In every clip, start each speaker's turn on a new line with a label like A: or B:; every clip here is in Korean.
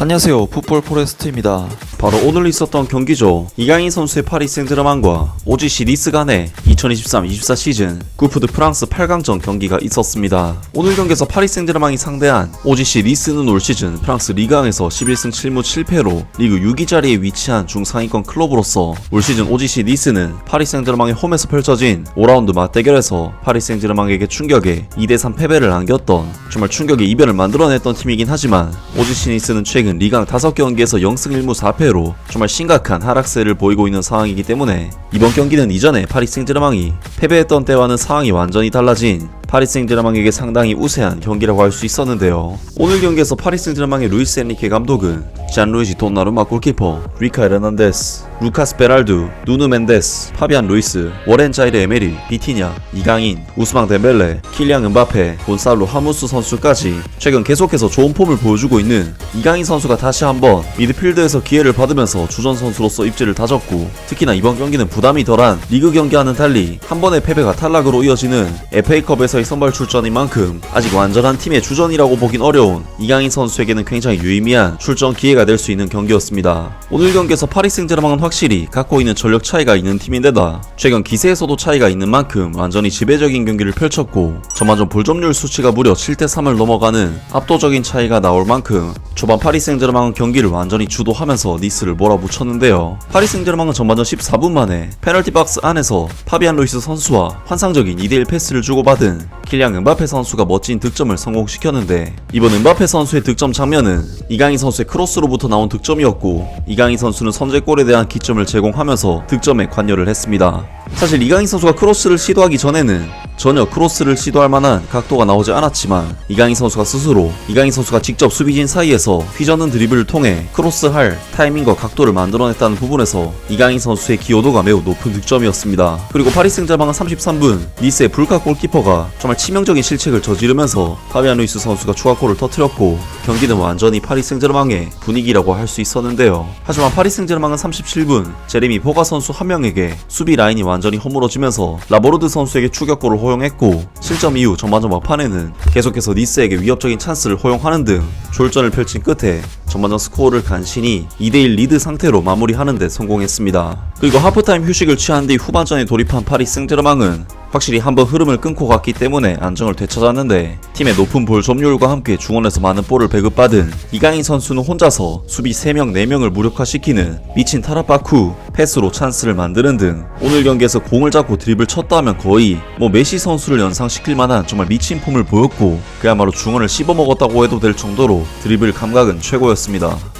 A: 안녕하세요. 풋볼 포레스트입니다.
B: 바로 오늘 있었던 경기죠. 이강인 선수의 파리 생제르맹과 OGC 니스 간의 2023-24 시즌 구프드 프랑스 8강전 경기가 있었습니다. 오늘 경기에서 파리 생제르맹이 상대한 OGC 니스는 올 시즌 프랑스 리강에서 11승 7무 7패로 리그 6위 자리에 위치한 중상위권 클럽으로서 올 시즌 OGC 니스는 파리 생제르맹의 홈에서 펼쳐진 5라운드 맞대결에서 파리 생제르맹에게 충격에 2대3 패배를 안겼던 정말 충격의 이변을 만들어냈던 팀이긴 하지만 OGC 니스는 최근 리강 5경기에서 0승 1무 4패 로 정말 심각한 하락세를 보이고 있는 상황이기 때문에 이번 경기는 이전에 파리 생제르맹이 패배했던 때와는 상황이 완전히 달라진 파리 생제르맹에게 상당히 우세한 경기라고 할 수 있었는데요. 오늘 경기에서 파리 생제르맹의 루이스 엔리케 감독은 잔루이지 돈나루마 골키퍼, 리카 에르난데스, 루카스 베랄두, 누누 멘데스, 파비안 루이스, 워렌 자이르 에메리, 비티냐, 이강인, 우스망 덴벨레, 킬리앙 은바페, 곤살로 하무스 선수까지 최근 계속해서 좋은 폼을 보여주고 있는 이강인 선수가 다시 한번 미드필드에서 기회를 받으면서 주전 선수로서 입지를 다졌고 특히나 이번 경기는 부담이 덜한 리그 경기와는 달리 한 번의 패배가 탈락으로 이어지는 FA컵에서 의 선발 출전인 만큼 아직 완전한 팀의 주전이라고 보긴 어려운 이강인 선수에게는 굉장히 유의미한 출전 기회가 될 수 있는 경기였습니다. 오늘 경기에서 파리 생제르맹은 확실히 갖고 있는 전력 차이가 있는 팀인데다 최근 기세에서도 차이가 있는 만큼 완전히 지배적인 경기를 펼쳤고 전반전 볼점률 수치가 무려 7대3을 넘어가는 압도적인 차이가 나올 만큼 초반 파리 생제르맹은 경기를 완전히 주도하면서 니스를 몰아붙였는데요. 파리 생제르맹은 전반전 14분 만에 페널티 박스 안에서 파비안 루이스 선수와 환상적인 2대1 패스를 주고받은 킬리앙 은바페 선수가 멋진 득점을 성공시켰는데 이번 은바페 선수의 득점 장면은 이강인 선수의 크로스로부터 나온 득점이었고 이강인 선수는 선제골에 대한 기점을 제공하면서 득점에 관여를 했습니다. 사실 이강인 선수가 크로스를 시도하기 전에는 전혀 크로스를 시도할 만한 각도가 나오지 않았지만 이강인 선수가 스스로 이강인 선수가 직접 수비진 사이에서 휘저는 드리블을 통해 크로스할 타이밍과 각도를 만들어냈다는 부분에서 이강인 선수의 기여도가 매우 높은 득점이었습니다. 그리고 파리 생제르맹은 33분 니스의 불카 골키퍼가 정말 치명적인 실책을 저지르면서 파비안 루이스 선수가 추가골을 터뜨렸고 경기는 완전히 파리 생제르맹의 분위기라고 할 수 있었는데요. 하지만 파리 생제르맹은 37분 제레미 보가 선수 한 명에게 수비 라인이 완전히 허물어지면서 라보르드 선수에게 추격골을 허용했고 실점 이후 전반전 막판에는 계속해서 니스에게 위협적인 찬스를 허용하는 등 졸전을 펼친 끝에 전반전 스코어를 간신히 2대1 리드 상태로 마무리하는 데 성공했습니다. 그리고 하프타임 휴식을 취한 뒤 후반전에 돌입한 파리 생제르맹은 확실히 한번 흐름을 끊고 갔기 때문에 안정을 되찾았는데 팀의 높은 볼 점유율과 함께 중원에서 많은 볼을 배급받은 이강인 선수는 혼자서 수비 3명 4명을 무력화시키는 미친 타라파쿠 후 패스로 찬스를 만드는 등 오늘 경기에서 공을 잡고 드립을 쳤다면 거의 뭐 메시 선수를 연상시킬 만한 정말 미친 폼을 보였고 그야말로 중원을 씹어먹었다고 해도 될 정도로 드리블 감각은 최고였습니다.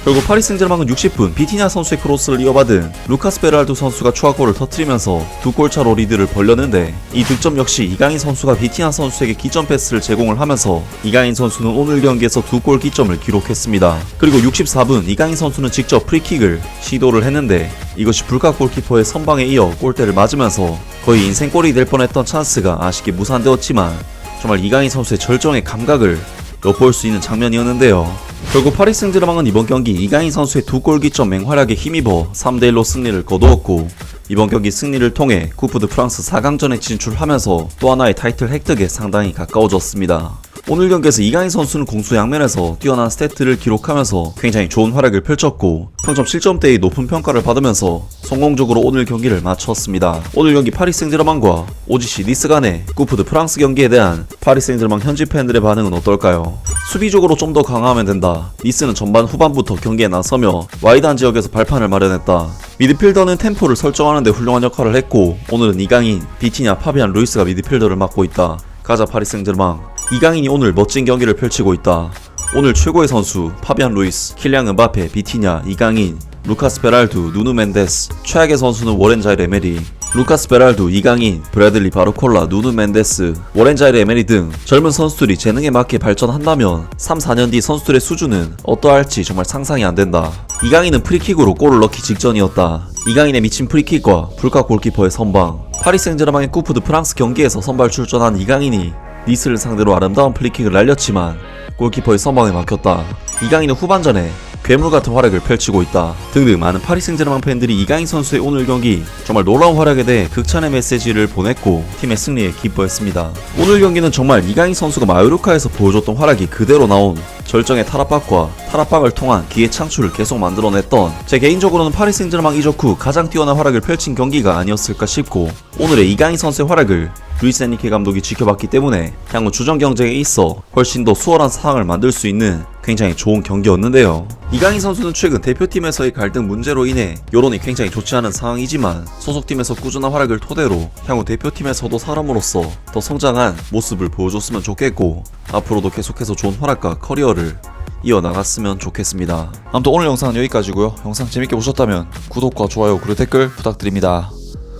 B: 결국 파리 생제르맹은 60분 비티냐 선수의 크로스를 이어받은 루카스 베랄두 선수가 추가골을 터뜨리면서 두 골차로 리드를 벌렸는데 이 득점 역시 이강인 선수가 비티나 선수에게 기점 패스를 제공을 하면서 이강인 선수는 오늘 경기에서 두 골 기점을 기록했습니다. 그리고 64분 이강인 선수는 직접 프리킥을 시도를 했는데 이것이 불카 골키퍼의 선방에 이어 골대를 맞으면서 거의 인생골이 될 뻔했던 찬스가 아쉽게 무산되었지만 정말 이강인 선수의 절정의 감각을 엿볼 수 있는 장면이었는데요. 결국 파리 생제르맹은 이번 경기 이강인 선수의 두 골 기점 맹활약에 힘입어 3대1로 승리를 거두었고 이번 경기 승리를 통해 쿠프드 프랑스 4강전에 진출하면서 또 하나의 타이틀 획득에 상당히 가까워졌습니다. 오늘 경기에서 이강인 선수는 공수 양면에서 뛰어난 스태트를 기록하면서 굉장히 좋은 활약을 펼쳤고 평점 7점대의 높은 평가를 받으면서 성공적으로 오늘 경기를 마쳤습니다. 오늘 경기 파리 생제르맹과 OGC 니스 간의 쿠프드 프랑스 경기에 대한 파리 생제르맹 현지 팬들의 반응은 어떨까요? 수비적으로 좀 더 강화하면 된다. 니스는 전반 후반부터 경기에 나서며 와이드한 지역에서 발판을 마련했다. 미드필더는 템포를 설정하는 데 훌륭한 역할을 했고 오늘은 이강인, 비티냐, 파비안, 루이스가 미드필더를 맡고 있다. 가자 파리 생제르맹. 이강인이 오늘 멋진 경기를 펼치고 있다. 오늘 최고의 선수 파비안 루이스, 킬리앙 은바페, 비티냐, 이강인, 루카스 베랄두, 누누 멘데스, 최악의 선수는 워렌 자이르 에메리, 루카스 베랄두, 이강인, 브래들리 바르콜라, 누누 멘데스, 워렌 자이르 에메리 등 젊은 선수들이 재능에 맞게 발전한다면 3, 4년 뒤 선수들의 수준은 어떠할지 정말 상상이 안 된다. 이강인은 프리킥으로 골을 넣기 직전이었다. 이강인의 미친 프리킥과 불카 골키퍼의 선방, 파리 생제르맹의 쿠프드 프랑스 경기에서 선발 출전한 이강인이 니스를 상대로 아름다운 프리킥을 날렸지만 골키퍼의 선방에 막혔다. 이강인은 후반전에 괴물 같은 활약을 펼치고 있다 등등 많은 파리 생제르맹 팬들이 이강인 선수의 오늘 경기 정말 놀라운 활약에 대해 극찬의 메시지를 보냈고 팀의 승리에 기뻐했습니다. 오늘 경기는 정말 이강인 선수가 마요르카에서 보여줬던 활약이 그대로 나온 절정의 타락박과 타락박을 통한 기회 창출을 계속 만들어냈던 제 개인적으로는 파리 생제르맹 이적 후 가장 뛰어난 활약을 펼친 경기가 아니었을까 싶고 오늘의 이강인 선수의 활약을 루이스 엔리케 감독이 지켜봤기 때문에 향후 주전 경쟁에 있어 훨씬 더 수월한 상황을 만들 수 있는 굉장히 좋은 경기였는데요. 이강인 선수는 최근 대표팀에서의 갈등 문제로 인해 여론이 굉장히 좋지 않은 상황이지만 소속팀에서 꾸준한 활약을 토대로 향후 대표팀에서도 사람으로서 더 성장한 모습을 보여줬으면 좋겠고 앞으로도 계속해서 좋은 활약과 커리어를 이어나갔으면 좋겠습니다.
A: 아무튼 오늘 영상은 여기까지고요. 영상 재밌게 보셨다면 구독과 좋아요 그리고 댓글 부탁드립니다.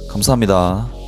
A: 감사합니다.